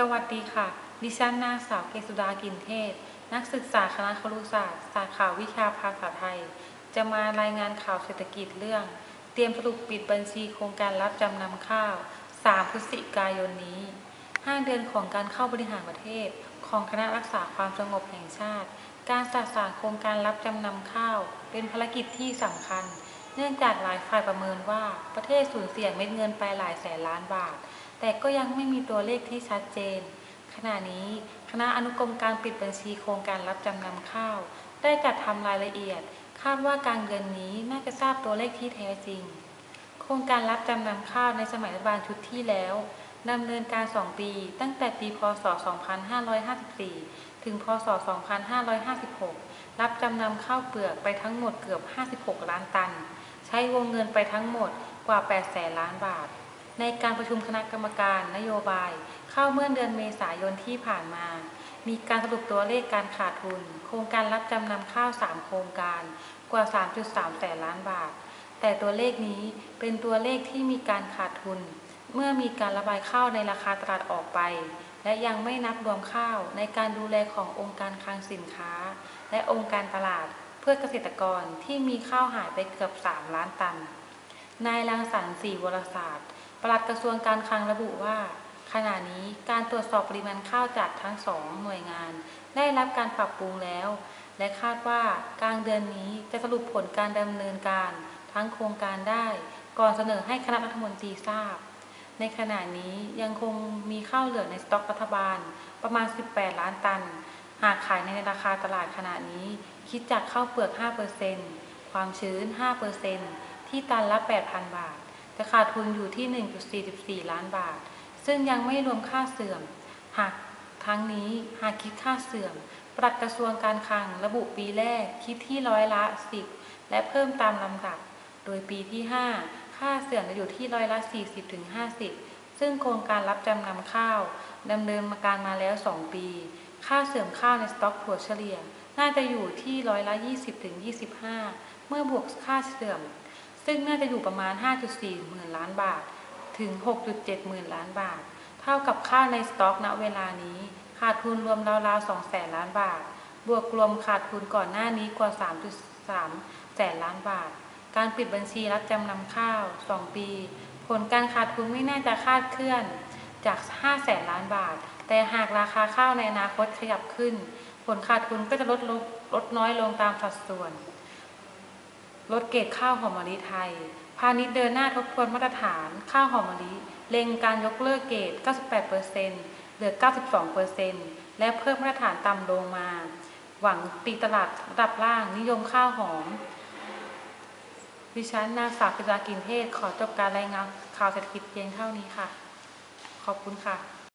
สวัสดีค่ะ ดิฉันนางสาวเกษุดากินเทศ นักศึกษาคณะครุศาสตร์ สาขาวิชาภาษาไทย จะมารายงานข่าวเศรษฐกิจเรื่อง เตรียมสรุปปิดบัญชีโครงการรับจำนำข้าว 3 พฤศจิกายนนี้ 5 เดือนของการเข้าบริหารประเทศ ของคณะรักษาความสงบแห่งชาติ การสสารโครงการรับจำนำข้าว เป็นภารกิจที่สำคัญ เนื่องจากหลายฝ่ายประเมินว่าประเทศสูญเสียเม็ดเงินไปหลายแสนล้านบาท แต่ก็ยังไม่มีตัวเลขที่ชัดเจน ขณะนี้คณะอนุกรมการปิดบัญชีโครงการรับจำนำข้าว ได้จัดทำรายละเอียด คาดว่ากลางเดือนนี้น่าจะทราบตัวเลขที่แท้จริง โครงการรับจำนำข้าวในสมัยรัฐบาลชุดที่แล้วดำเนินการ 2 ปี ตั้งแต่ปี พศ 2554 ถึง พศ 2556 รับจำนำข้าวเปลือกไปทั้งหมดเกือบ 56 ล้านตัน ใช้วงเงินไปทั้งหมดกว่า 8 แสนล้านบาท ในการประชุมคณะกรรมการนโยบาย เข้าเมื่อเดือนเมษายนที่ผ่านมา มีการสรุปตัวเลขการขาดทุน โครงการรับจำนำข้าว 3 โครงการกว่า 3.3 แสนล้านบาท แต่ตัวเลขนี้เป็นตัวเลขที่มีการขาดทุน เมื่อมีการระบายข้าวในราคาตลาดออกไป และยังไม่นับรวมข้าวในการดูแลขององค์การคลังสินค้า และองค์การตลาดเพื่อเกษตรกรที่มีข้าวหายไปเกือบ 3 ล้านตัน นายรังสรรค์ศรีวรศาสตร์ ปลัดกระทรวงการคลังระบุว่า ขณะนี้การตรวจสอบปริมาณข้าวจากทั้งสองหน่วยงาน ได้รับการปรับปรุงแล้ว และคาดว่ากลางเดือนนี้จะสรุปผลการดำเนินการทั้งโครงการได้ ก่อนเสนอให้คณะรัฐมนตรีทราบ ในขณะนี้ยังคงมีข้าวเหลือในสต็อกรัฐบาลประมาณ 18 ล้านตัน หากขายในราคาตลาดขณะนี้ คิดจากข้าวเปลือก 5%ความชื้น 5%ที่ตันละ 8,000 บาท จะขาดทุนอยู่ที่ 1.44 ล้านบาท ซึ่งยังไม่รวมค่าเสื่อม หากทั้งนี้หากคิดค่าเสื่อม ปลัดกระทรวงการคลังระบุปีแรกคิดที่ร้อยละ 10 และเพิ่มตามลำดับ โดยปีที่ 5 ค่าเสื่อมจะอยู่ที่ร้อยละ 40ถึง50 ซึ่งโครงการรับจำนำข้าวดำเนินมาการมาแล้ว 2 ปี ค่าเสื่อมข้าวในสต็อกถั่วเฉลี่ย น่าจะอยู่ที่ร้อยละ 20ถึง25 เมื่อบวกค่าเสื่อม ซึ่งน่าจะอยู่ประมาณ 5.4 หมื่นล้านบาท ถึง 6.7 หมื่นล้านบาท เท่ากับค่าในสต็อกณเวลานี้ ขาดทุนรวมราวๆ2แสนล้านบาท บวกรวมขาดทุนก่อนหน้านี้กว่า 3.3 แสนล้านบาท การปิดบัญชีรับจำนำข้าว 2 ปี ผลการขาดทุนไม่น่าจะคาดเคลื่อนจาก 5 แสนล้านบาท แต่หากราคาข้าวในอนาคตขยับขึ้น ผลขาดทุนก็จะลดลงลดน้อยลงตามสัดส่วน ลดเกรดข้าวหอมมะลิไทย พาณิชย์เดินหน้าทบทวนมาตรฐานข้าวหอมมะลิเล็งการยกเลิกเกรด 98%เหลือ 92%และเพิ่มมาตรฐานต่ำลงมา หวังตีตลาดระดับล่างนิยมข้าวหอมดิฉันนางสาวกิจากินเทศ ขอจบการรายงานข่าวเศรษฐกิจเพียงเท่านี้ค่ะ ขอบคุณค่ะ